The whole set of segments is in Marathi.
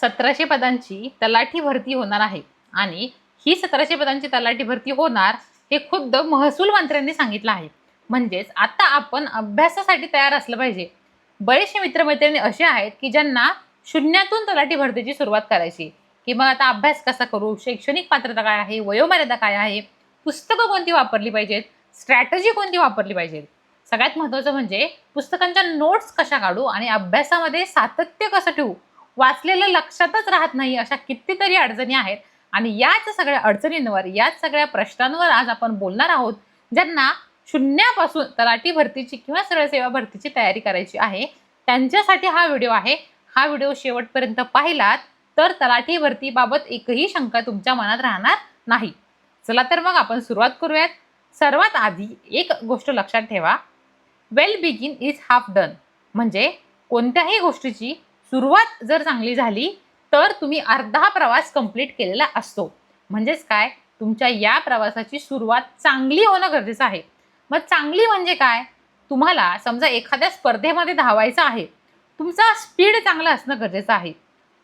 सतराशे पदांची तलाठी भरती होणार आहे. आणि ही सतराशे पदांची तलाठी भरती होणार हे खुद्द महसूल मंत्र्यांनी सांगितलं आहे. म्हणजेच आता आपण अभ्यासासाठी तयार असलं पाहिजे. बरेचसे मित्रमैत्रिणी असे आहेत की ज्यांना शून्यातून तलाठी भरतीची सुरुवात करायची की मग आता अभ्यास कसा करू? शैक्षणिक पात्रता काय आहे? वयोमर्यादा काय आहे? पुस्तकं कोणती वापरली पाहिजेत? स्ट्रॅटजी कोणती वापरली पाहिजेत? सगळ्यात महत्त्वाचं म्हणजे पुस्तकांच्या नोट्स कशा काढू? आणि अभ्यासामध्ये सातत्य कसं ठेवू? वाचलेलं लक्षातच राहत नाही अशा कितीतरी अडचणी आहेत. आणि याच सगळ्या अडचणींवर याच सगळ्या प्रश्नांवर आज आपण बोलणार आहोत ज्यांना शून्यापासून तलाठी भरतीची किंवा सरळ सेवा भरतीची तयारी करायची आहे. त्यांच्यासाठी हा व्हिडिओ आहे. हा व्हिडिओ शेवटपर्यंत पाहिलात तर तलाठी भरतीबाबत एकही शंका तुमच्या मनात राहणार नाही. चला तर मग आपण सुरुवात करूयात. सर्वात आधी एक गोष्ट लक्षात ठेवा. Well begin is half done म्हणजे कोणत्याही गोष्टीची सुरुवात जर चांगली झाली तर तुम्ही अर्धा प्रवास कंप्लीट केलेला असतो. म्हणजेच काय? तुमच्या या प्रवासाची सुरुवात चांगली होणं गरजेचं आहे. मग चांगली म्हणजे काय? तुम्हाला समजा एखाद्या स्पर्धेमध्ये धावायचं आहे तुमचा स्पीड चांगला असणं गरजेचं आहे.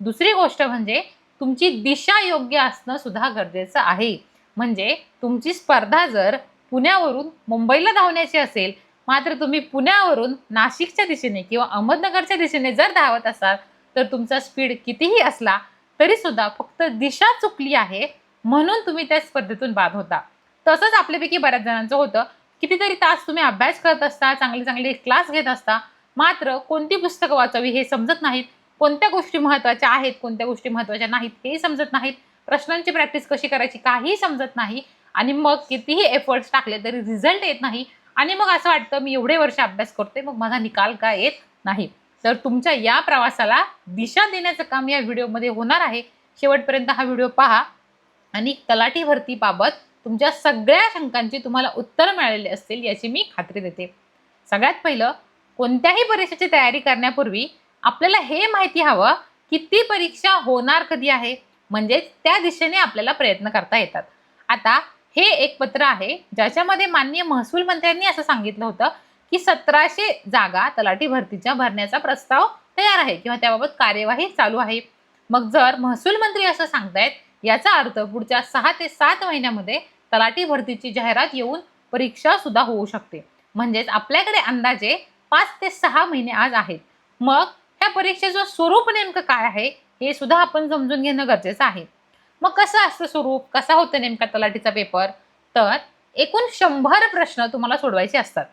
दुसरी गोष्ट म्हणजे तुमची दिशा योग्य असणं सुद्धा गरजेचं आहे. म्हणजे तुमची स्पर्धा जर पुण्यावरून मुंबईला धावण्याची असेल मात्र तुम्ही पुण्यावरून नाशिकच्या दिशेने किंवा अहमदनगरच्या दिशेने जर धावत असाल तर तुमचा स्पीड कितीही असला तरी सुद्धा फक्त दिशा चुकली आहे म्हणून तुम्ही त्या स्पर्धेतून बाद होता. तसंच आपल्यापैकी बऱ्याच जणांचं होतं. कितीतरी तास तुम्ही अभ्यास करत असता चांगले चांगले क्लास घेत असता मात्र कोणती पुस्तकं वाचावी हे समजत नाहीत. कोणत्या गोष्टी महत्त्वाच्या आहेत कोणत्या गोष्टी महत्त्वाच्या नाहीत हे समजत नाहीत. प्रश्नांची प्रॅक्टिस कशी करायची काही समजत नाही. आणि मग कितीही एफर्ट्स टाकले तरी रिझल्ट येत नाही. आणि मग असं वाटतं मी एवढे वर्ष अभ्यास करते मग माझा निकाल का येत नाही? तर तुमच्या या प्रवासाला दिशा देण्याचं काम या व्हिडिओमध्ये होणार आहे. शेवटपर्यंत हा व्हिडिओ पहा आणि तलाठी भरतीबाबत तुमच्या सगळ्या शंकांची तुम्हाला उत्तर मिळालेली असतील याची मी खात्री देते. सगळ्यात पहिलं कोणत्याही परीक्षेची तयारी करण्यापूर्वी आपल्याला हे माहिती हवं की ती परीक्षा होणार कधी आहे? म्हणजेच त्या दिशेने आपल्याला प्रयत्न करता येतात. आता हे एक पत्र आहे ज्याच्यामध्ये माननीय महसूल मंत्र्यांनी असं सांगितलं होतं की सतराशे जागा तलाठी भरतीच्या भरण्याचा प्रस्ताव तयार आहे किंवा त्याबाबत कार्यवाही चालू आहे. मग जर महसूल मंत्री असं सांगतायत याचा अर्थ पुढच्या सहा ते सात महिन्यामध्ये तलाठी भरतीची जाहिरात येऊन परीक्षा सुद्धा होऊ शकते. म्हणजेच आपल्याकडे अंदाजे पाच ते सहा महिने आज आहेत. मग ह्या परीक्षेचं स्वरूप नेमकं काय आहे हे सुद्धा आपण समजून घेणं गरजेचं आहे. मग कसं असतं स्वरूप? कसा होतं नेमका तलाठीचा पेपर तर एकूण शंभर प्रश्न तुम्हाला सोडवायचे असतात.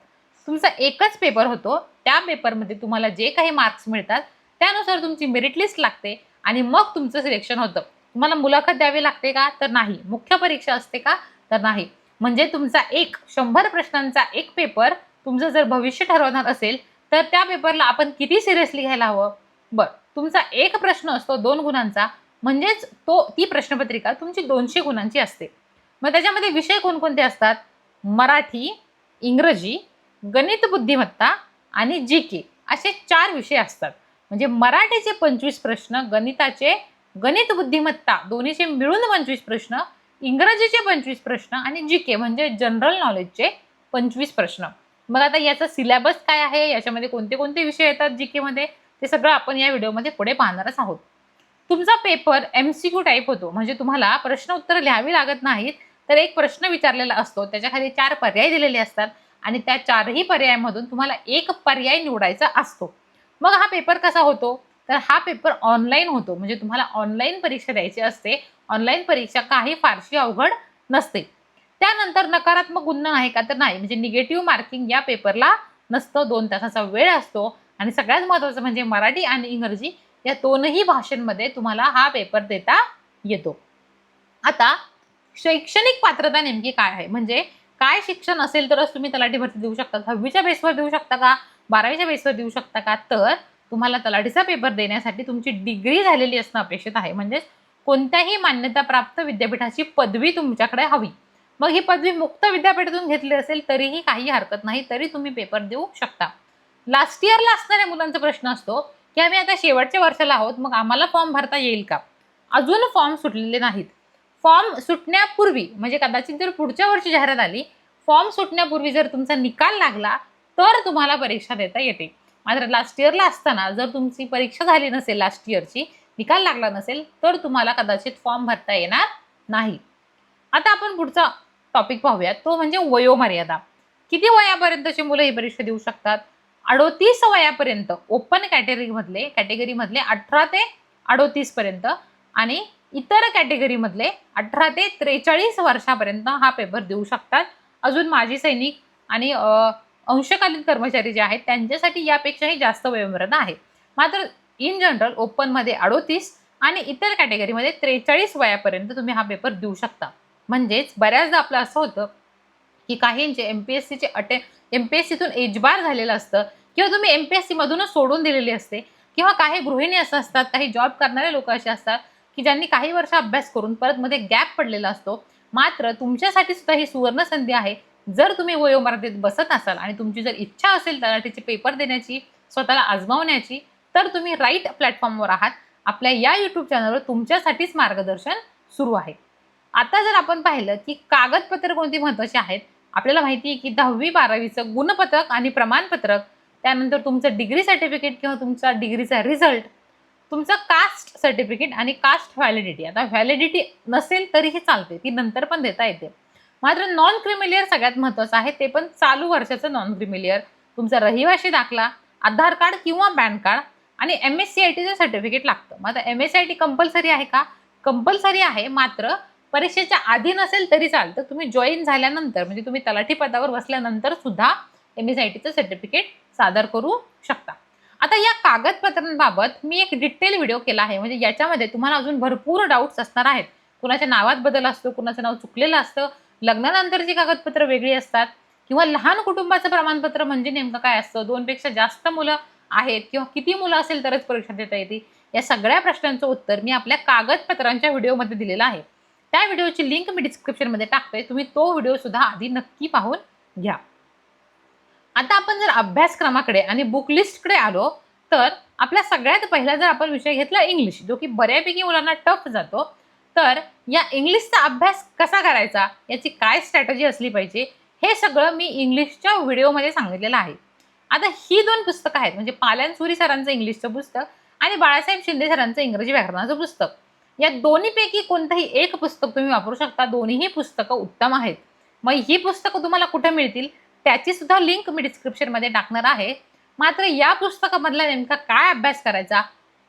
तुमचा एकच पेपर होतो. त्या पेपरमध्ये तुम्हाला जे काही मार्क्स मिळतात त्यानुसार तुमची मेरिट लिस्ट लागते आणि मग तुमचं सिलेक्शन होतं. तुम्हाला मुलाखत द्यावी लागते का? तर नाही. मुख्य परीक्षा असते का? तर नाही. म्हणजे तुमचा एक शंभर प्रश्नांचा एक पेपर तुमचं जर भविष्य ठरवणार असेल तर त्या पेपरला आपण किती सिरियसली घ्यायला हवं? बरं. तुमचा एक प्रश्न असतो दोन गुणांचा. म्हणजेच तो ती प्रश्नपत्रिका तुमची दोनशे गुणांची असते. मग त्याच्यामध्ये विषय कोणकोणते असतात? मराठी इंग्रजी गणित बुद्धिमत्ता आणि जी के असे चार विषय असतात. म्हणजे मराठीचे पंचवीस प्रश्न गणिताचे गणित बुद्धिमत्ता दोन्हीचे मिळून पंचवीस प्रश्न इंग्रजीचे पंचवीस प्रश्न आणि जी के म्हणजे जनरल नॉलेजचे पंचवीस प्रश्न. मग आता याचा सिलेबस काय आहे? याच्यामध्ये कोणते कोणते विषय येतात जी केमध्ये ते सगळं आपण या व्हिडिओमध्ये पुढे पाहणारच आहोत. तुमचा paper M C Q type होतो. म्हणजे तुम्हाला प्रश्न उत्तर लिहावी लागत नाहीत तर एक प्रश्न विचारलेला असतो. त्याच्याखाली चार पर्याय दिलेले असतात आणि त्या चारही पर्यायामधून तुम्हाला एक पर्याय निवडायचा असतो. मग हा पेपर कसा होतो? तर हा पेपर ऑनलाईन होतो. म्हणजे तुम्हाला ऑनलाईन परीक्षा द्यायची असते. ऑनलाईन परीक्षा काही फारशी अवघड नसते. त्यानंतर नकारात्मक गुन्हा आहे का? तर नाही. म्हणजे निगेटिव्ह मार्किंग या पेपरला नसतं. दोन तासाचा वेळ असतो. आणि सगळ्यात महत्त्वाचं म्हणजे मराठी आणि इंग्रजी या दोनही भाषांमध्ये तुम्हाला हा पेपर देता येतो. आता शैक्षणिक पात्रता नेमकी काय आहे? म्हणजे काय शिक्षण असेल तरच तुम्ही तलाठी भरती देऊ शकता दहावीच्या बेसवर देऊ शकता का? बारावीच्या बेसवर देऊ शकता का? तर तुम्हाला तलाठीचा पेपर देण्यासाठी तुमची डिग्री झालेली असणं अपेक्षित आहे. म्हणजेच कोणत्याही मान्यताप्राप्त विद्यापीठाची पदवी तुमच्याकडे हवी. मग ही पदवी मुक्त विद्यापीठातून घेतली असेल तरीही काही हरकत नाही तरी तुम्ही पेपर देऊ शकता. लास्ट इयरला असणाऱ्या मुलांचा प्रश्न असतो की आम्ही आता शेवटच्या वर्षाला आहोत मग आम्हाला फॉर्म भरता येईल का? अजून फॉर्म सुटलेले नाहीत. फॉर्म सुटण्यापूर्वी म्हणजे कदाचित जर पुढच्या वर्षी जाहिरात आली फॉर्म सुटण्यापूर्वी जर तुमचा निकाल लागला तर तुम्हाला परीक्षा देता येते. मात्र लास्ट इयरला असताना जर तुमची परीक्षा झाली नसेल लास्ट इयरची निकाल लागला नसेल तर तुम्हाला कदाचित फॉर्म भरता येणार नाही. आता आपण पुढचा टॉपिक पाहूया तो म्हणजे वयोमर्यादा. किती वयापर्यंतची मुलं ही परीक्षा देऊ शकतात? अडोतीस वयापर्यंत ओपन कॅटेगरीमधले कॅटेगरीमधले अठरा ते अडोतीस पर्यंत आणि इतर कॅटेगरीमधले अठरा ते त्रेचाळीस वर्षापर्यंत हा पेपर देऊ शकतात. अजून माजी सैनिक आणि अंशकालीन कर्मचारी जे आहेत त्यांच्यासाठी यापेक्षाही जास्त वयोमर्यादा आहे. मात्र इन जनरल ओपनमध्ये अडोतीस आणि इतर कॅटेगरीमध्ये त्रेचाळीस वयापर्यंत तुम्ही हा पेपर देऊ शकता. म्हणजेच बऱ्याचदा आपलं असं होतं की काहींचे एम पी एस सीचे अटे एम पी एस सीतून एजबार झालेलं असतं किंवा तुम्ही एम पी एस सीमधूनच सोडून दिलेली असते किंवा काही गृहिणी असं असतात काही जॉब करणारे लोक असे असतात की ज्यांनी काही वर्ष अभ्यास करून परत मध्ये गॅप पडलेला असतो मात्र तुमच्यासाठी सुद्धा ही सुवर्ण संधी आहे. जर तुम्ही वयोमर्यादेत बसत असाल आणि तुमची जर इच्छा असेल तलाठीचे पेपर देण्याची स्वतःला आजमावण्याची तर तुम्ही राईट प्लॅटफॉर्मवर आहात. आपल्या या यूट्यूब चॅनलवर तुमच्यासाठीच मार्गदर्शन सुरू आहे. आता जर आपण पाहिलं की कागदपत्र कोणती महत्त्वाची आहेत आपल्याला माहिती आहे की दहावी बारावीचं गुणपत्रक आणि प्रमाणपत्रक त्यानंतर तुमचं डिग्री सर्टिफिकेट किंवा तुमचा डिग्रीचा रिझल्ट तुमचं कास्ट सर्टिफिकेट आणि कास्ट व्हॅलिडिटी आता व्हॅलिडिटी नसेल तरीही चालते ती नंतर पण देता येते. मात्र नॉन क्रिमिलियर सगळ्यात महत्त्वाचं आहे ते पण चालू वर्षाचं नॉन क्रिमिलियर तुमचा रहिवाशी दाखला आधार कार्ड किंवा पॅन कार्ड आणि एम एस सी आय टीचं सर्टिफिकेट लागतं. मग आता M S C I T compulsory आहे का? कंपल्सरी आहे मात्र परीक्षेच्या आधी नसेल तरी चालतं. तुम्ही जॉईन झाल्यानंतर म्हणजे तुम्ही तलाठी पदावर बसल्यानंतर सुद्धा एम एस आय टीचं सर्टिफिकेट सादर करू शकता. आता या कागदपत्रांबाबत मी एक डिटेल व्हिडिओ केला आहे. म्हणजे याच्यामध्ये तुम्हाला अजून भरपूर डाऊट्स असणार आहेत. कुणाच्या नावात बदल असतो कुणाचं नाव चुकलेलं असतं लग्नानंतरची कागदपत्र वेगळी असतात किंवा लहान कुटुंबाचं प्रमाणपत्र म्हणजे नेमकं काय असतं? दोनपेक्षा जास्त मुलं आहेत किंवा किती मुलं असेल तरच परीक्षा देता येते? या सगळ्या प्रश्नांचं उत्तर मी आपल्या कागदपत्रांच्या व्हिडिओमध्ये दिलेलं आहे. त्या व्हिडिओची लिंक मी डिस्क्रिप्शनमध्ये टाकतोय. तुम्ही तो व्हिडिओ सुद्धा आधी नक्की पाहून घ्या. आता आपण जर अभ्यासक्रमाकडे आणि बुक लिस्टकडे आलो तर आपला सगळ्यात पहिला जर आपण विषय घेतला इंग्लिश जो की बऱ्यापैकी मुलांना टफ जातो तर या इंग्लिशचा अभ्यास कसा करायचा याची काय स्ट्रॅटजी असली पाहिजे हे सगळं मी इंग्लिशच्या व्हिडिओमध्ये सांगितलेलं आहे. आता ही दोन पुस्तकं आहेत म्हणजे पालन सुरी सरांचं इंग्लिशचं पुस्तक आणि बाळासाहेब शिंदे सरांचं इंग्रजी व्याकरणाचं पुस्तक. या दोन्हीपैकी कोणतंही एक पुस्तक तुम्ही वापरू शकता. दोन्हीही पुस्तकं उत्तम आहेत. मग ही पुस्तकं तुम्हाला कुठे मिळतील? त्याची सुद्धा लिंक मी डिस्क्रिप्शनमध्ये टाकणार आहे. मात्र या पुस्तकामधला नेमका काय अभ्यास करायचा?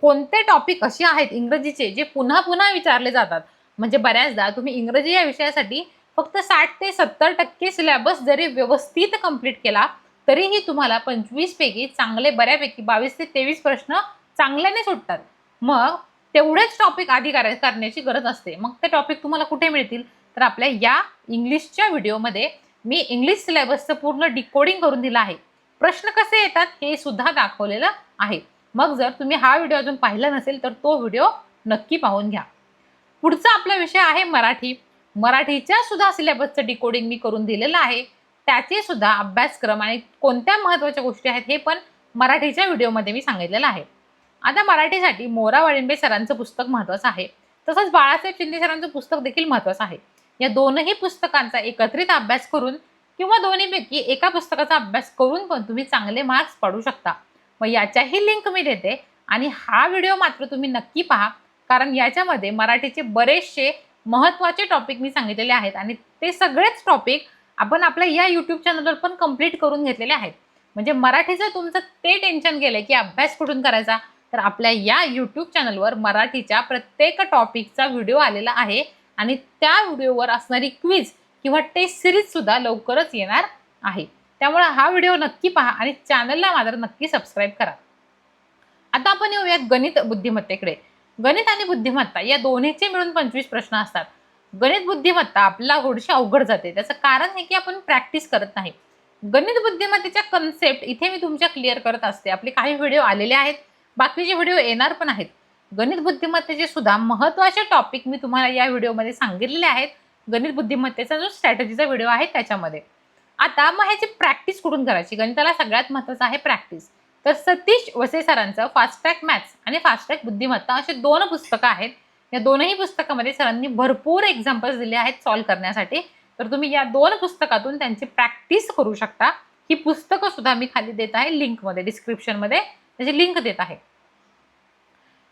कोणते टॉपिक असे आहेत इंग्रजीचे जे पुन्हा पुन्हा विचारले जातात? म्हणजे बऱ्याचदा तुम्ही इंग्रजी या विषयासाठी फक्त साठ ते सत्तर टक्के सिलेबस जरी व्यवस्थित कंप्लीट केला तरीही तुम्हाला पंचवीसपैकी चांगले बऱ्यापैकी बावीस ते तेवीस प्रश्न चांगल्याने सुटतात. मग तेवढेच टॉपिक आधी कराय करण्याची गरज असते. मग ते टॉपिक तुम्हाला कुठे मिळतील? तर आपल्या या इंग्लिशच्या व्हिडिओमध्ये मी इंग्लिश सिलेबसचं पूर्ण डिकोडिंग करून दिलं आहे. प्रश्न कसे येतात हे सुद्धा दाखवलेलं आहे. मग जर तुम्ही हा व्हिडिओ अजून पाहिला नसेल तर तो व्हिडिओ नक्की पाहून घ्या. पुढचा आपला विषय आहे मराठी. मराठीच्या सुद्धा सिलेबसचं डिकोडिंग मी करून दिलेलं आहे. त्याचे सुद्धा अभ्यासक्रम आणि कोणत्या महत्त्वाच्या गोष्टी आहेत हे पण मराठीच्या व्हिडिओमध्ये मी सांगितलेलं आहे. आता मराठीसाठी मोरा वाळिंबे सरांचं पुस्तक महत्त्वाचं आहे. तसंच बाळासाहेब शिंदे सरांचं पुस्तक देखील महत्त्वाचं आहे. या दोनही पुस्तकांचा एकत्रित अभ्यास करून किंवा दोन्हीपैकी एका पुस्तकाचा अभ्यास करून पण तुम्ही चांगले मार्क्स पाडू शकता. मग याच्याही लिंक मी देते आणि हा व्हिडिओ मात्र तुम्ही नक्की पहा. कारण याच्यामध्ये मराठीचे बरेचसे महत्त्वाचे टॉपिक मी सांगितलेले आहेत आणि ते सगळेच टॉपिक आपण आपल्या या यूट्यूब चॅनलवर पण कंप्लीट करून घेतलेले आहेत. म्हणजे मराठीचं तुमचं ते टेन्शन गेलं की अभ्यास कुठून करायचा? तर आपल्या या यूट्यूब चॅनलवर मराठीच्या प्रत्येक टॉपिकचा व्हिडिओ आलेला आहे. आणि त्या व्हिडिओवर असणारी क्विज किंवा टेस्ट सिरीजसुद्धा लवकरच येणार आहे. त्यामुळे हा व्हिडिओ नक्की पहा आणि चॅनलला मात्र नक्की सबस्क्राईब करा. आता आपण येऊयात गणित बुद्धिमत्तेकडे. गणित आणि बुद्धिमत्ता या दोन्हीचे मिळून पंचवीस प्रश्न असतात. गणित बुद्धिमत्ता आपला थोडीशी अवघड जाते. त्याचं कारण हे की आपण प्रॅक्टिस करत नाही. गणित बुद्धिमत्तेच्या कन्सेप्ट इथे मी तुमच्या क्लिअर करत असते. आपले काही व्हिडिओ आलेले आहेत. बाकीचे व्हिडिओ येणार पण आहेत. गणित बुद्धिमत्तेचे सुद्धा महत्त्वाचे टॉपिक मी तुम्हाला या व्हिडिओमध्ये सांगितलेले आहेत. गणित बुद्धिमत्तेचा जो स्ट्रॅटजीचा व्हिडिओ आहे त्याच्यामध्ये. आता मग ह्याची प्रॅक्टिस कुठून करायची? गणिताला सगळ्यात महत्त्वाचं आहे प्रॅक्टिस तर सतीश वसे सरांचं फास्ट्रॅक मॅथ्स आणि फास्ट्रॅक बुद्धिमत्ता असे दोन पुस्तकं आहेत. या दोनही पुस्तकामध्ये सरांनी भरपूर एक्झाम्पल्स दिले आहेत सॉल्व्ह करण्यासाठी. तर तुम्ही या दोन पुस्तकातून त्यांची प्रॅक्टिस करू शकता. ही पुस्तकं सुद्धा मी खाली देत आहे लिंकमध्ये डिस्क्रिप्शनमध्ये त्याची लिंक देत आहे.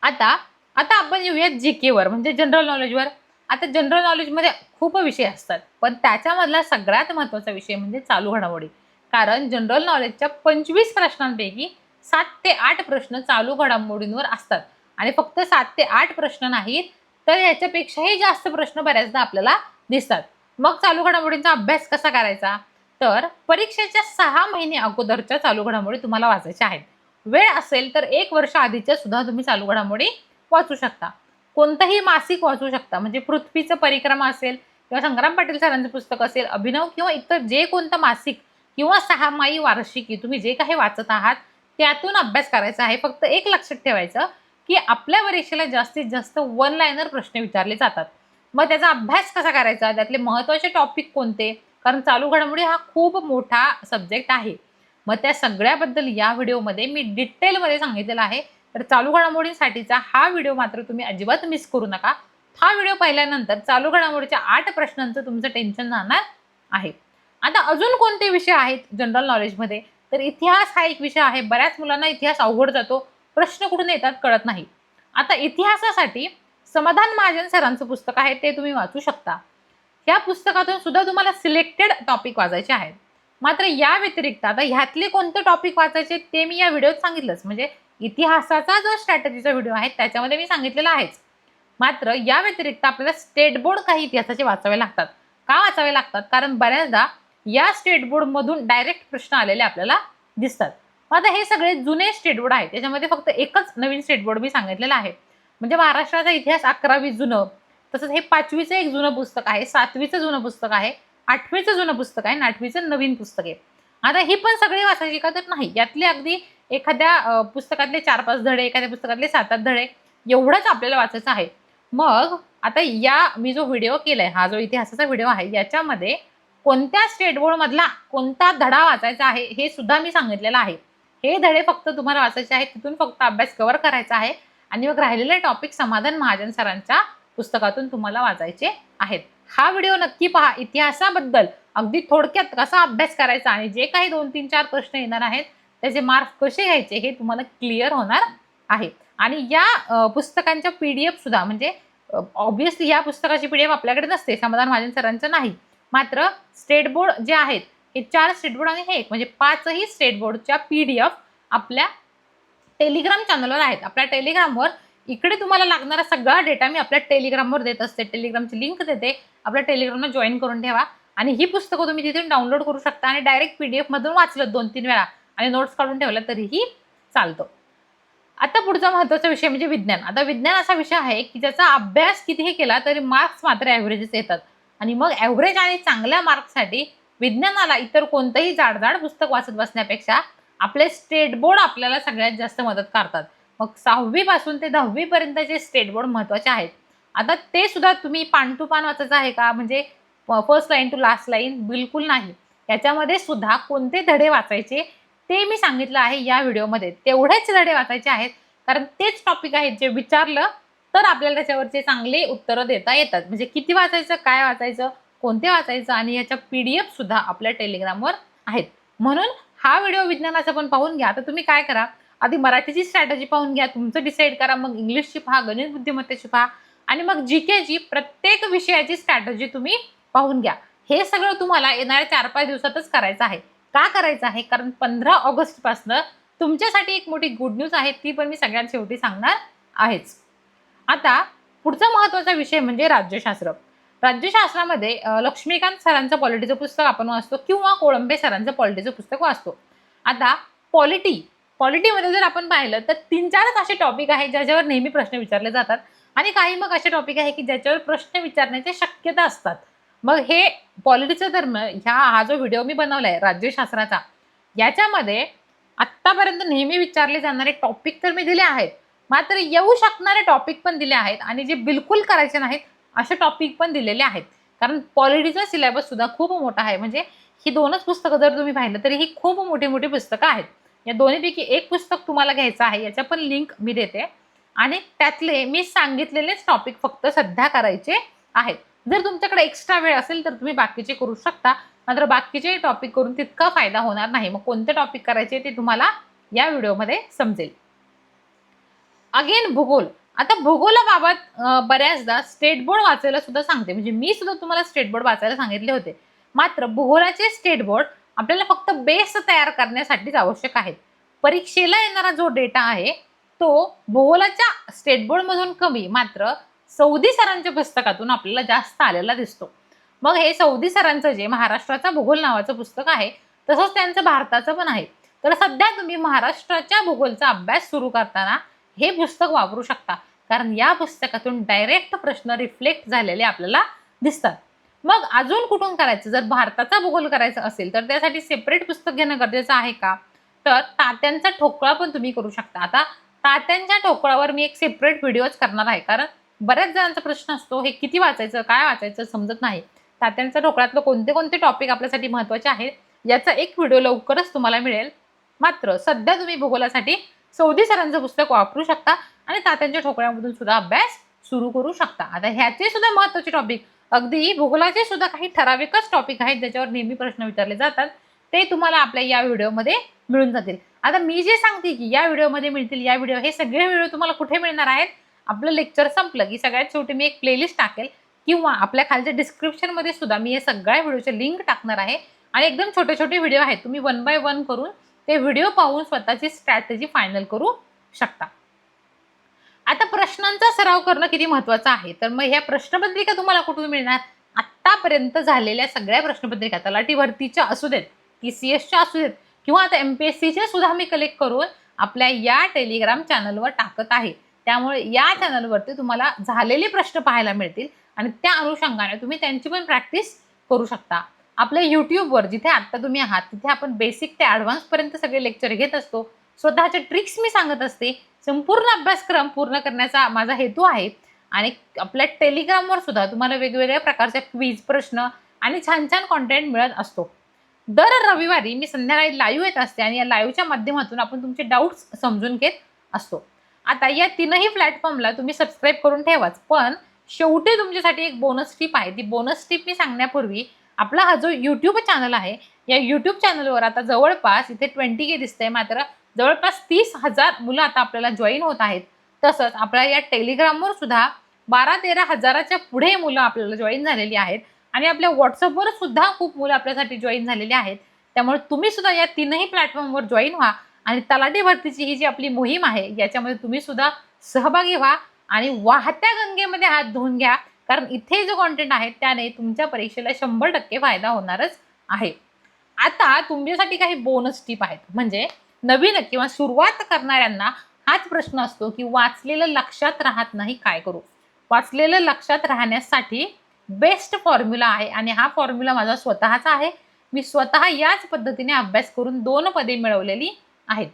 आता आता आपण येऊयात जी केवर म्हणजे जनरल नॉलेजवर आता जनरल नॉलेजमध्ये खूप विषय असतात पण त्याच्यामधला सगळ्यात महत्त्वाचा विषय म्हणजे चालू घडामोडी. कारण जनरल नॉलेजच्या पंचवीस प्रश्नांपैकी सात ते आठ प्रश्न चालू घडामोडींवर असतात. आणि फक्त सात ते आठ प्रश्न नाहीत तर याच्यापेक्षाही जास्त प्रश्न बऱ्याचदा आपल्याला दिसतात. मग चालू घडामोडींचा अभ्यास कसा करायचा? तर परीक्षेच्या सहा महिने अगोदरच्या चालू घडामोडी तुम्हाला वाचायच्या आहेत. वेळ असेल तर एक वर्ष आधीच्या सुद्धा तुम्ही चालू घडामोडी वाचू शकता. कोणतंही मासिक वाचू शकता. म्हणजे पृथ्वीचं परिक्रमा असेल किंवा संग्राम पाटील सरांचं पुस्तक असेल अभिनव किंवा इतर जे कोणतं मासिक किंवा सहामाही वार्षिकी तुम्ही जे काही वाचत आहात त्यातून अभ्यास करायचा आहे. फक्त एक लक्षात ठेवायचं की आपल्या परीक्षेला जास्तीत जास्त वन लाईनर प्रश्न विचारले जातात. मग त्याचा अभ्यास कसा करायचा? त्यातले महत्त्वाचे टॉपिक कोणते? कारण चालू घडामोडी हा खूप मोठा सब्जेक्ट आहे. मग त्या सगळ्याबद्दल या व्हिडिओमध्ये मी डिटेलमध्ये सांगितलेलं आहे. तर चालू घडामोडींसाठीचा हा व्हिडिओ मात्र तुम्ही अजिबात मिस करू नका. हा व्हिडिओ पाहिल्यानंतर चालू घडामोडीच्या आठ प्रश्नांचं तुमचं टेन्शन जाणार आहे. आता अजून कोणते विषय आहेत जनरल नॉलेजमध्ये तर इतिहास हा एक विषय आहे. बऱ्याच मुलांना इतिहास अवघड जातो. प्रश्न कुठून येतात कळत नाही. आता इतिहासासाठी समाधान महाजन सरांचं पुस्तक आहे ते तुम्ही वाचू शकता. या पुस्तकातून सुद्धा तुम्हाला सिलेक्टेड टॉपिक वाचायचे आहेत. मात्र या व्यतिरिक्त आता ह्यातले कोणते टॉपिक वाचायचे ते मी या व्हिडिओत सांगितलंच. म्हणजे इतिहासाचा जो स्ट्रॅटजीचा व्हिडिओ आहे त्याच्यामध्ये मी सांगितलेला आहेच. मात्र या व्यतिरिक्त आपल्याला स्टेट बोर्ड काही इतिहासाचे वाचावे लागतात. का वाचावे लागतात? कारण बऱ्याचदा या स्टेट बोर्डमधून डायरेक्ट प्रश्न आलेले आपल्याला दिसतात. आता हे सगळे जुने स्टेट बोर्ड आहेत त्याच्यामध्ये फक्त एकच नवीन स्टेट बोर्ड मी सांगितलेलं आहे. म्हणजे महाराष्ट्राचा इतिहास अकरावी जुनं तसंच हे पाचवीचं एक जुनं पुस्तक आहे सातवीचं जुनं पुस्तक आहे. आठवीचं जुनं पुस्तक आहे आणि आठवीचं नवीन पुस्तक आहे. आता ही पण सगळी वाचायची का तर नाही. यातले अगदी एखाद्या पुस्तकातले चार पाच धडे एखाद्या पुस्तकातले सात आठ धडे एवढंच आपल्याला वाचायचं आहे. मग आता या मी जो व्हिडिओ केलाय हा जो इतिहासाचा व्हिडिओ आहे याच्यामध्ये कोणत्या स्टेट बोर्डमधला कोणता धडा वाचायचा आहे हे सुद्धा मी सांगितलेलं आहे. हे धडे फक्त तुम्हाला वाचायचे आहेत तिथून फक्त अभ्यास कव्हर करायचा आहे आणि मग राहिलेले टॉपिक समाधान महाजन सरांच्या पुस्तकातून तुम्हाला वाचायचे आहेत. हा व्हिडिओ नक्की पहा इतिहासाबद्दल. अगदी थोडक्यात कसा अभ्यास करायचा आणि जे काही दोन तीन चार प्रश्न येणार आहेत त्याचे मार्क कसे घ्यायचे हे तुम्हाला क्लिअर होणार आहे. आणि या पुस्तकांच्या पी डी एफ सुद्धा म्हणजे ऑब्विसली या पुस्तकाची पी डी एफ आपल्याकडे नसते समाधान महाजन सरांचं नाही. मात्र स्टेट बोर्ड जे आहेत हे चार स्टेट बोर्ड आणि हे एक म्हणजे पाचही स्टेट बोर्डच्या पी डी एफ आपल्या टेलिग्राम चॅनलवर आहेत. आपल्या टेलिग्रामवर इकडे तुम्हाला लागणारा सगळा डेटा मी आपल्या टेलिग्रामवर देत असते. टेलिग्रामची लिंक देते. आपल्या टेलिग्रामला जॉईन करून ठेवा. आणि ही पुस्तकं तुम्ही तिथून डाउनलोड करू शकता आणि डायरेक्ट पी डी एफमधून वाचलं दोन तीन वेळा. आणि नोट्स काढून ठेवलं तरीही चालतं. आता पुढचा महत्त्वाचा विषय म्हणजे विज्ञान. आता विज्ञान असा विषय आहे की ज्याचा अभ्यास कितीही केला तरी मार्क्स मात्र ॲव्हरेजेस येतात. आणि मग ॲव्हरेज आणि चांगल्या मार्क्ससाठी विज्ञानाला इतर कोणतंही जाडजाड पुस्तक वाचत बसण्यापेक्षा आपले स्टेट बोर्ड आपल्याला सगळ्यात जास्त मदत करतात. मग सहावीपासून ते दहावीपर्यंतचे स्टेट बोर्ड महत्त्वाचे आहेत आता ते सुद्धा तुम्ही पान टू पान वाचायचं आहे का? म्हणजे first line to last line बिलकुल नाही. याच्यामध्ये सुद्धा कोणते धडे वाचायचे ते मी सांगितलं आहे या व्हिडिओमध्ये. तेवढेच धडे वाचायचे आहेत. कारण तेच टॉपिक आहेत जे विचारलं तर आपल्याला त्याच्यावरचे चांगले उत्तरं देता येतात. म्हणजे किती वाचायचं काय वाचायचं कोणते वाचायचं आणि याच्या पी डी एफ सुद्धा आपल्या टेलिग्रामवर आहेत. म्हणून हा व्हिडिओ विज्ञानाचा पण पाहून घ्या. तर तुम्ही काय करा? आधी मराठीची स्ट्रॅटजी पाहून घ्या. तुमचं डिसाईड करा. मग इंग्लिशची पहा गणित बुद्धिमत्तेची पहा. आणि मग जी केची प्रत्येक विषयाची स्ट्रॅटजी तुम्ही पाहून घ्या. हे सगळं तुम्हाला येणाऱ्या चार पाच दिवसातच करायचं आहे. का करायचं आहे? कारण पंधरा ऑगस्टपासनं तुमच्यासाठी एक मोठी गुड न्यूज आहे ती पण मी सगळ्यात शेवटी सांगणार आहेच. आता पुढचा महत्त्वाचा विषय म्हणजे राज्यशास्त्र. राज्यशास्त्रामध्ये लक्ष्मीकांत सरांचं पॉलिटीचं पुस्तक आपण वाचतो किंवा कोळंबे सरांचं पॉलिटीचं पुस्तक वाचतो. आता पॉलिटी पॉलिटीमध्ये जर आपण पाहिलं तर तीन चारच असे टॉपिक आहेत ज्याच्यावर नेहमी प्रश्न विचारले जातात. आणि काही मग असे टॉपिक आहे की ज्याच्यावर प्रश्न विचारण्याच्या शक्यता असतात. मग हे पॉलिटीचा धर्म ह्या हा जो व्हिडिओ मी बनवला आहे राज्यशास्त्राचा याच्यामध्ये आत्तापर्यंत नेहमी विचारले जाणारे टॉपिक तर मी दिले आहेत. मात्र येऊ शकणारे टॉपिक पण दिले आहेत आणि जे बिलकुल करायचे नाहीत असे टॉपिक पण दिलेले आहेत. कारण पॉलिटीचा सिलेबस सुद्धा खूप मोठा आहे. म्हणजे ही दोनच पुस्तकं जर तुम्ही पाहिलं तरी ही खूप मोठी मोठी पुस्तकं आहेत. या दोन्हीपैकी एक पुस्तक तुम्हाला घ्यायचं आहे याच्या पण लिंक मी देते. आणि त्यातले मी सांगितलेलेच टॉपिक फक्त सध्या करायचे आहेत. जर तुमच्याकडे एक्स्ट्रा वेळ असेल तर तुम्ही बाकीचे करू शकता. मात्र बाकीचे टॉपिक करून तितका फायदा होणार नाही. मग कोणते टॉपिक करायचे ते तुम्हाला या व्हिडिओमध्ये समजेल. अगेन भूगोल. आता भूगोलाबाबत बऱ्याचदा स्टेट बोर्ड वाचायला सुद्धा सांगते. म्हणजे मी सुद्धा तुम्हाला स्टेट बोर्ड वाचायला सांगितले होते. मात्र भूगोलाचे स्टेट बोर्ड आपल्याला फक्त बेस तयार करण्यासाठीच आवश्यक आहेत. परीक्षेला येणारा जो डेटा आहे तो भूगोलाच्या स्टेट बोर्डमधून कमी मात्र सौदी सरांच्या पुस्तकातून आपल्याला जास्त आलेला दिसतो. मग हे सौदी सरांचं जे महाराष्ट्राचा भूगोल नावाचं पुस्तक आहे तसंच त्यांचं भारताचं पण आहे. तर सध्या तुम्ही महाराष्ट्राच्या भूगोलचा अभ्यास सुरू करताना हे पुस्तक वापरू शकता. कारण या पुस्तकातून डायरेक्ट प्रश्न रिफ्लेक्ट झालेले आपल्याला दिसतात. मग अजून कुठून करायचं? जर भारताचा भूगोल करायचा असेल तर त्यासाठी सेपरेट पुस्तक घेणं गरजेचं आहे का? तर तात्यांचा ठोकळा पण तुम्ही करू शकता. आता तात्यांच्या ठोकळावर मी एक सेपरेट व्हिडिओच करणार आहे. कारण बऱ्याच जणांचा प्रश्न असतो हे किती वाचायचं काय वाचायचं समजत नाही. तात्यांच्या ठोकळ्यातलं कोणते कोणते टॉपिक आपल्यासाठी महत्त्वाचे आहेत याचा एक व्हिडिओ लवकरच तुम्हाला मिळेल. मात्र सध्या तुम्ही भूगोलासाठी सौदी सरांचं पुस्तक वापरू शकता आणि तात्यांच्या ठोकळ्यामधून सुद्धा अभ्यास सुरू करू शकता. आता ह्याचे सुद्धा महत्त्वाचे टॉपिक अगदी भूगोलाचे सुद्धा काही ठराविकच टॉपिक आहेत ज्याच्यावर नेहमी प्रश्न विचारले जातात. ते तुम्हाला आपल्या या व्हिडिओमध्ये मिळून जातील. आता मी जे सांगते की या व्हिडिओमध्ये मिळतील या व्हिडिओ हे सगळे व्हिडिओ तुम्हाला कुठे मिळणार आहेत आपलं लेक्चर संपलं की सगळ्यात शेवटी मी एक प्लेलिस्ट टाकेल किंवा आपल्या खालच्या डिस्क्रिप्शनमध्ये सुद्धा मी हे सगळ्या व्हिडिओचे लिंक टाकणार आहे आणि एकदम छोटे छोटे व्हिडिओ आहेत. तुम्ही वन बाय वन करून ते व्हिडिओ पाहून स्वतःची स्ट्रॅटेजी फायनल करू शकता. आता प्रश्नांचा सराव करणं किती महत्वाचं आहे? तर मग ह्या प्रश्नपत्रिका तुम्हाला कुठून मिळणार? आत्तापर्यंत झालेल्या सगळ्या प्रश्नपत्रिका तलाठी भरतीच्या असू देत. टी सी एसच्या असू देत किंवा आता एम पी एस सीचे सुद्धा मी कलेक्ट करून आपल्या या टेलिग्राम चॅनलवर टाकत आहे. त्यामुळे या चॅनलवरती तुम्हाला झालेले प्रश्न पाहायला मिळतील आणि त्या अनुषंगाने तुम्ही त्यांची पण प्रॅक्टिस करू शकता. आपल्या यूट्यूबवर जिथे आत्ता तुम्ही आहात तिथे आपण बेसिक ते ॲडव्हान्सपर्यंत सगळे लेक्चर घेत असतो. स्वतःच्या ट्रिक्स मी सांगत असते. संपूर्ण अभ्यासक्रम पूर्ण करण्याचा माझा हेतू आहे. आणि आपल्या टेलिग्रामवर सुद्धा तुम्हाला वेगवेगळ्या प्रकारचे क्वीज प्रश्न आणि छान छान कॉन्टेंट मिळत असतो. दर रविवारी मी संध्याकाळी लाईव्ह येत असते आणि या लाईव्हच्या माध्यमातून आपण तुमचे डाऊट्स समजून घेत असतो. आता या तीनही प्लॅटफॉर्मला तुम्ही सबस्क्राईब करून ठेवाच. पण शेवटी तुमच्यासाठी एक बोनस टिप आहे. ती बोनस टिप मी सांगण्यापूर्वी आपला हा जो यूट्यूब चॅनल आहे या यूट्यूब चॅनलवर आता जवळपास इथे ट्वेंटी के दिसतंय. मात्र जवळपास तीस हजार मुलं आता आपल्याला जॉईन होत आहेत. तसंच आपल्या या टेलिग्रामवर सुद्धा बारा तेरा हजाराच्या पुढे मुलं आपल्याला जॉईन झालेली आहेत. आणि आपल्या व्हॉट्सअपवर सुद्धा खूप मुलं आपल्यासाठी जॉईन झालेली आहेत. त्यामुळे तुम्ही सुद्धा या तीनही प्लॅटफॉर्मवर जॉईन व्हा आणि तलाठी भरतीची ही जी आपली मोहीम आहे याच्यामध्ये तुम्ही सुद्धा सहभागी व्हा आणि वाहत्या गंगेमध्ये हात धुवून घ्या. कारण इथे जो कॉन्टेंट आहे त्याने तुमच्या परीक्षेला शंभर टक्के फायदा होणारच आहे. आता तुमच्यासाठी काही बोनस टीप आहेत. म्हणजे नवीन किंवा सुरुवात करणाऱ्यांना हाच प्रश्न असतो की वाचलेलं लक्षात राहत नाही काय करू? वाचलेलं लक्षात राहण्यासाठी बेस्ट फॉर्म्युला आहे आणि हा फॉर्म्युला माझा स्वतःचा आहे. मी स्वतः याच पद्धतीने अभ्यास करून दोन पदे मिळवलेली आहेत.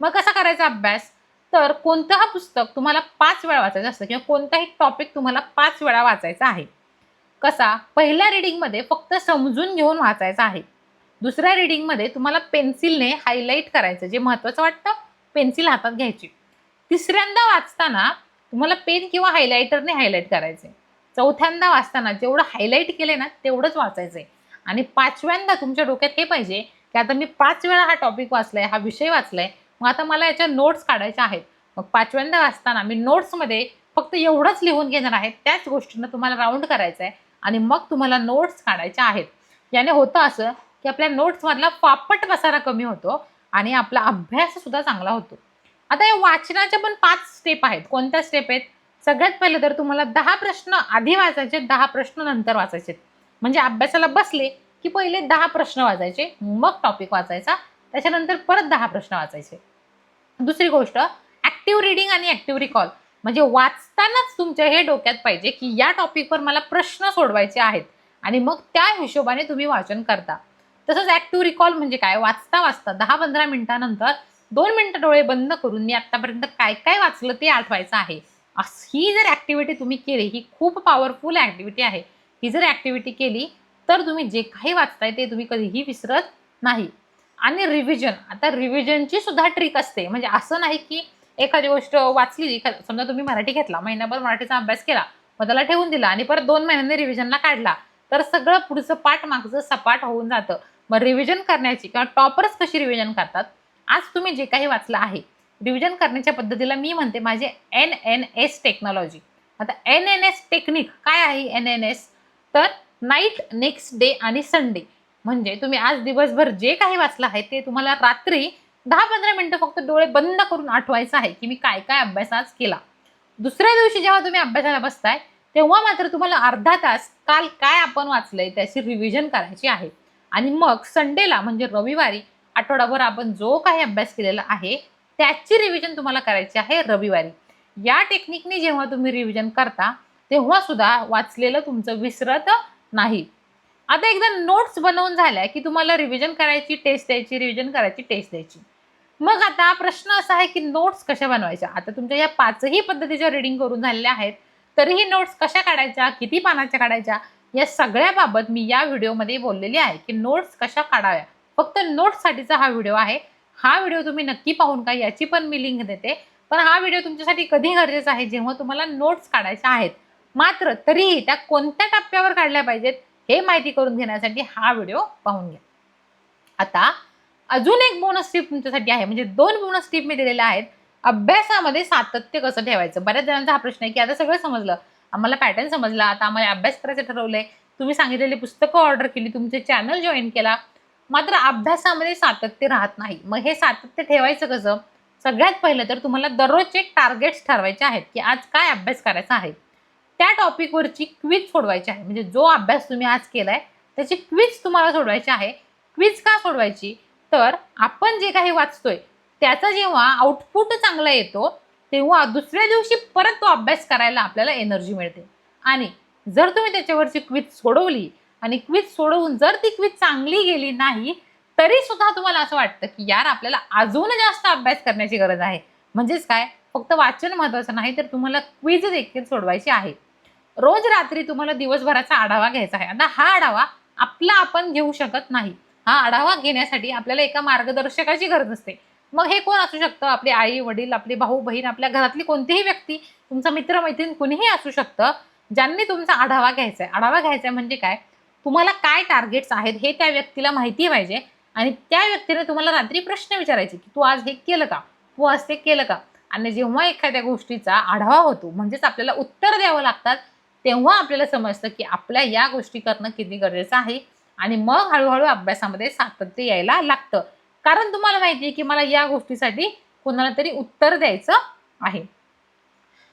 मग कसा करायचा अभ्यास? तर कोणतंही पुस्तक तुम्हाला पाच वेळा वाचायचं असतं किंवा कोणताही टॉपिक तुम्हाला पाच वेळा वाचायचा आहे. कसा? पहिल्या रिडिंगमध्ये फक्त समजून घेऊन वाचायचा आहे. दुसऱ्या रिडिंगमध्ये तुम्हाला पेन्सिलने हायलाईट करायचं जे महत्त्वाचं वाटतं पेन्सिल हातात घ्यायची. तिसऱ्यांदा वाचताना तुम्हाला पेन किंवा हायलायटरने हायलाईट करायचे. चौथ्यांदा वाचताना जेवढं हायलाईट केले ना तेवढंच वाचायचं आहे आणि पाचव्यांदा तुमच्या डोक्यात हे पाहिजे की आता मी पाच वेळा हा टॉपिक वाचलाय हा विषय वाचलाय मग आता मला याच्या नोट्स काढायच्या आहेत. मग पाचव्यांदा वाचताना मी नोट्समध्ये फक्त एवढंच लिहून घेणार आहे त्याच गोष्टीनं तुम्हाला राऊंड करायचं आहे आणि मग तुम्हाला नोट्स काढायच्या आहेत. याने होतं असं की आपल्या नोट्समधला फापट पसारा कमी होतो आणि आपला अभ्यास सुद्धा चांगला होतो. आता या वाचनाच्या पण पाच स्टेप आहेत. कोणत्या स्टेप आहेत? सगळ्यात पहिले तर तुम्हाला दहा प्रश्न आधी वाचायचे दहा प्रश्न नंतर वाचायचे. म्हणजे अभ्यासाला बसले की पहिले दहा प्रश्न वाचायचे मग टॉपिक वाचायचा त्याच्यानंतर परत दहा प्रश्न वाचायचे. दुसरी गोष्ट ॲक्टिव्ह रिडिंग आणि ॲक्टिव्ह रिकॉल म्हणजे वाचतानाच तुमच्या हे डोक्यात पाहिजे की या टॉपिकवर मला प्रश्न सोडवायचे आहेत आणि मग त्या हिशोबाने तुम्ही वाचन करता. तसंच ॲक्टिव्ह रिकॉल म्हणजे काय? वाचता वाचता दहा पंधरा मिनिटानंतर दोन मिनटं डोळे बंद करून मी आत्तापर्यंत काय काय वाचलं ते आठवायचं आहे. ही जर ॲक्टिव्हिटी तुम्ही केली ही खूप पॉवरफुल ॲक्टिव्हिटी आहे. ही जर ॲक्टिव्हिटी केली तर तुम्ही जे काही वाचताय ते तुम्ही कधीही विसरत नाही. आणि रिव्हिजन आता रिव्हिजनची सुद्धा ट्रिक असते. म्हणजे असं नाही की एखादी गोष्ट वाचली समजा तुम्ही मराठी घेतला महिनाभर मराठीचा अभ्यास केला मग त्याला ठेवून दिला आणि परत दोन महिन्यांनी रिव्हिजनला काढला तर सगळं पुढचं पाठ मागचं सपाट होऊन जातं. मग रिव्हिजन करण्याची किंवा टॉपर्स कशी रिव्हिजन करतात आज तुम्ही जे काही वाचलं आहे डिव्हिजन करण्याच्या पद्धतीला मी म्हणते माझे एन एन एस टेक्नॉलॉजी आता एन एन एस टेक्निक काय आहे एन एन एस तर नाईट नेक्स्ट डे आणि संडे म्हणजे तुम्ही आज दिवसभर जे काही वाचलं आहे ते तुम्हाला रात्री दहा पंधरा मिनटं फक्त डोळे बंद करून आठवायचं आहे की मी काय काय अभ्यास आज केला. दुसऱ्या दिवशी जेव्हा तुम्ही अभ्यासाला बसताय तेव्हा मात्र तुम्हाला अर्धा तास काल काय आपण वाचलंय त्याची रिव्हिजन करायची आहे. आणि मग संडेला म्हणजे रविवारी आठवडाभर आपण जो काही अभ्यास केलेला आहे त्याची रिव्हिजन तुम्हाला करायची आहे रविवारी. या टेक्निकने जेव्हा तुम्ही रिव्हिजन करता तेव्हा सुद्धा वाचलेलं तुमचं विसरत नाही. आता एकदा नोट्स बनवून झाल्या की तुम्हाला रिव्हिजन करायची टेस्ट द्यायची रिव्हिजन करायची टेस्ट द्यायची. मग आता प्रश्न असा आहे की नोट्स कशा बनवायच्या? आता तुमच्या या पाचही पद्धतीच्या रिडिंग करून झालेल्या आहेत तरीही नोट्स कशा काढायच्या? किती पानाच्या काढायच्या? या सगळ्याबाबत मी या व्हिडिओमध्ये बोललेली आहे की नोट्स कशा काढाव्या? फक्त नोट्ससाठीचा हा व्हिडिओ आहे. हा व्हिडिओ तुम्ही नक्की पाहून का याची पण मी लिंक देते. पण हा व्हिडिओ तुमच्यासाठी कधी गरजेचा आहे जेव्हा तुम्हाला नोट्स काढायच्या आहेत मात्र तरीही त्या कोणत्या टप्प्यावर काढल्या पाहिजेत हे माहिती करून घेण्यासाठी हा व्हिडिओ पाहून घ्या. आता अजून एक बोनस टिप तुमच्यासाठी आहे म्हणजे दोन बोनस टिप मी दिलेल्या आहेत. अभ्यासामध्ये सातत्य कसं ठेवायचं? बऱ्याच जणांचा हा प्रश्न आहे की आता सगळं समजलं. आम्हाला पॅटर्न समजला आता आम्हाला अभ्यास करायचं ठरवलंय. तुम्ही सांगितलेली पुस्तकं ऑर्डर केली तुमचे चॅनल जॉईन केला. मात्र अभ्यासामध्ये सातत्य राहत नाही. मग हे सातत्य ठेवायचं कसं? सगळ्यात पहिलं तर तुम्हाला दररोजचे टार्गेट्स ठरवायचे आहेत की आज काय अभ्यास करायचा आहे. त्या टॉपिकवरची क्विज सोडवायची आहे. म्हणजे जो अभ्यास तुम्ही आज केला आहे त्याची क्विज तुम्हाला सोडवायची आहे. क्विज का सोडवायची? तर आपण जे काही वाचतोय त्याचा जेव्हा आउटपुट चांगला येतो तेव्हा दुसऱ्या दिवशी परत तो अभ्यास करायला आपल्याला एनर्जी मिळते. आणि जर तुम्ही त्याच्यावरची क्विज सोडवली आणि क्विज सोडवून जर ती क्विज चांगली गेली नाही तरी सुद्धा तुम्हाला असं वाटतं की यार आपल्याला अजून जास्त अभ्यास करण्याची गरज आहे. म्हणजेच काय? फक्त वाचन महत्वाचं नाही तर तुम्हाला क्विज देखील सोडवायची आहे. रोज रात्री तुम्हाला दिवसभराचा आढावा घ्यायचा आहे. आता हा आढावा आपला आपण घेऊ शकत नाही. हा आढावा घेण्यासाठी आपल्याला एका मार्गदर्शकाची गरज असते मग हे कोण असू शकतं? आपले आई वडील आपले भाऊ बहीण आपल्या घरातली कोणतीही व्यक्ती तुमचा मित्रमैत्रीण कुणीही असू शकतं ज्यांनी तुमचा आढावा घ्यायचा आहे. आढावा घ्यायचा आहे म्हणजे काय? तुम्हाला काय टार्गेट्स आहेत हे त्या व्यक्तीला माहिती पाहिजे. आणि त्या व्यक्तीने तुम्हाला रात्री प्रश्न विचारायचे की तू आज हे केलं का? तू आज ते केलं का? आणि जेव्हा एखाद्या गोष्टीचा आढावा होतो म्हणजेच आपल्याला उत्तर द्यावं लागतात तेव्हा आपल्याला समजतं की आपल्या या गोष्टी करणं किती गरजेचं आहे. आणि मग हळूहळू अभ्यासामध्ये सातत्य यायला लागतं. कारण तुम्हाला माहिती आहे की मला या गोष्टीसाठी कोणाला तरी उत्तर द्यायचं आहे.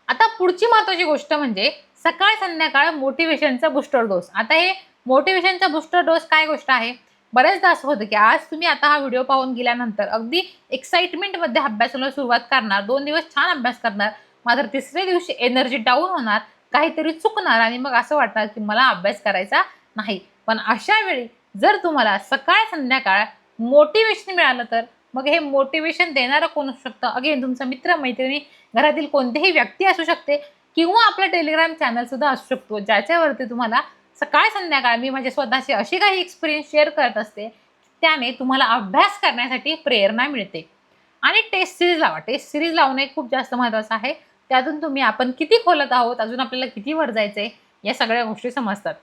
आता पुढची महत्वाची गोष्ट म्हणजे सकाळ संध्याकाळ मोटिवेशनचा बुस्टर डोस आता हे मोटिवेशनचा बुस्टर डोस काय गोष्ट आहे? बऱ्याचदा असं होतं की आज तुम्ही आता हा व्हिडिओ पाहून गेल्यानंतर अगदी एक्साइटमेंटमध्ये अभ्यासाला सुरुवात करणार दोन दिवस छान अभ्यास करणार मात्र तिसऱ्या दिवशी एनर्जी डाऊन होणार काहीतरी चुकणार आणि मग असं वाटणार की मला अभ्यास करायचा नाही. पण अशा वेळी जर तुम्हाला सकाळ संध्याकाळ मोटिवेशन मिळालं तर मग हे मोटिवेशन देणारं कोण असू शकतं? अगेन तुमचा मित्र मैत्रिणी घरातील कोणतीही व्यक्ती असू शकते किंवा आपलं टेलिग्राम चॅनलसुद्धा असू शकतो ज्याच्यावरती तुम्हाला सकाळ संध्याकाळ मी माझे स्वतःचे असे काही एक्सपिरियन्स शेअर करत असते त्याने तुम्हाला अभ्यास करण्यासाठी प्रेरणा मिळते. आणि टेस्ट सिरीज लावा. टेस्ट सिरीज लावणे खूप जास्त महत्त्वाचं आहे. त्यातून तुम्ही आपण किती खोलत आहोत अजून आपल्याला किती वर जायचंय या सगळ्या गोष्टी समजतात.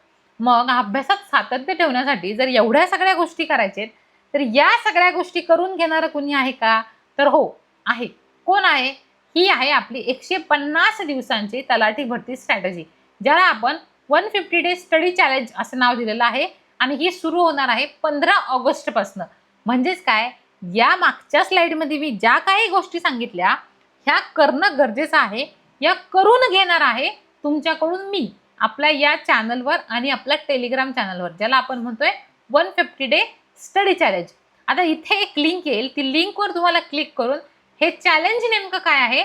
मग अभ्यासात सातत्य ठेवण्यासाठी जर एवढ्या सगळ्या गोष्टी करायचे तर या सगळ्या गोष्टी करून घेणारं कुणी आहे का? तर हो आहे. कोण आहे? ही आहे आपली एकशे पन्नास दिवसांची तलाठी भरती स्ट्रॅटजी ज्याला आपण one fifty day study challenge असं नाव दिलेलं आहे. आणि ही सुरू होणार आहे पंधरा ऑगस्टपासनं म्हणजेच काय? या मागच्या स्लाईडमध्ये मी ज्या काही गोष्टी सांगितल्या ह्या करणं गरजेचं आहे या करून घेणार आहे तुमच्याकडून मी आपल्या या चॅनलवर आणि आपल्या टेलिग्राम चॅनलवर ज्याला आपण म्हणतोय one fifty day study challenge आता इथे एक लिंक येईल. ती लिंकवर तुम्हाला क्लिक करून हे चॅलेंज नेमकं काय आहे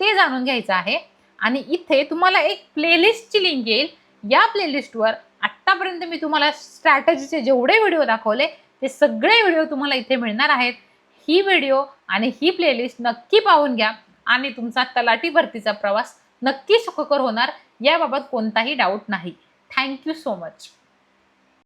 ते जाणून घ्यायचं आहे. आणि इथे तुम्हाला एक प्लेलिस्टची लिंक येईल. या प्लेलिस्टवर आत्तापर्यंत मी तुम्हाला स्ट्रॅटजीचे जेवढे व्हिडिओ दाखवले ते सगळे व्हिडिओ तुम्हाला इथे मिळणार आहेत. ही व्हिडिओ आणि ही प्लेलिस्ट नक्की पाहून घ्या आणि तुमचा तलाठी भरतीचा प्रवास नक्की सुखकर होणार याबाबत कोणताही डाऊट नाही. Thank you so much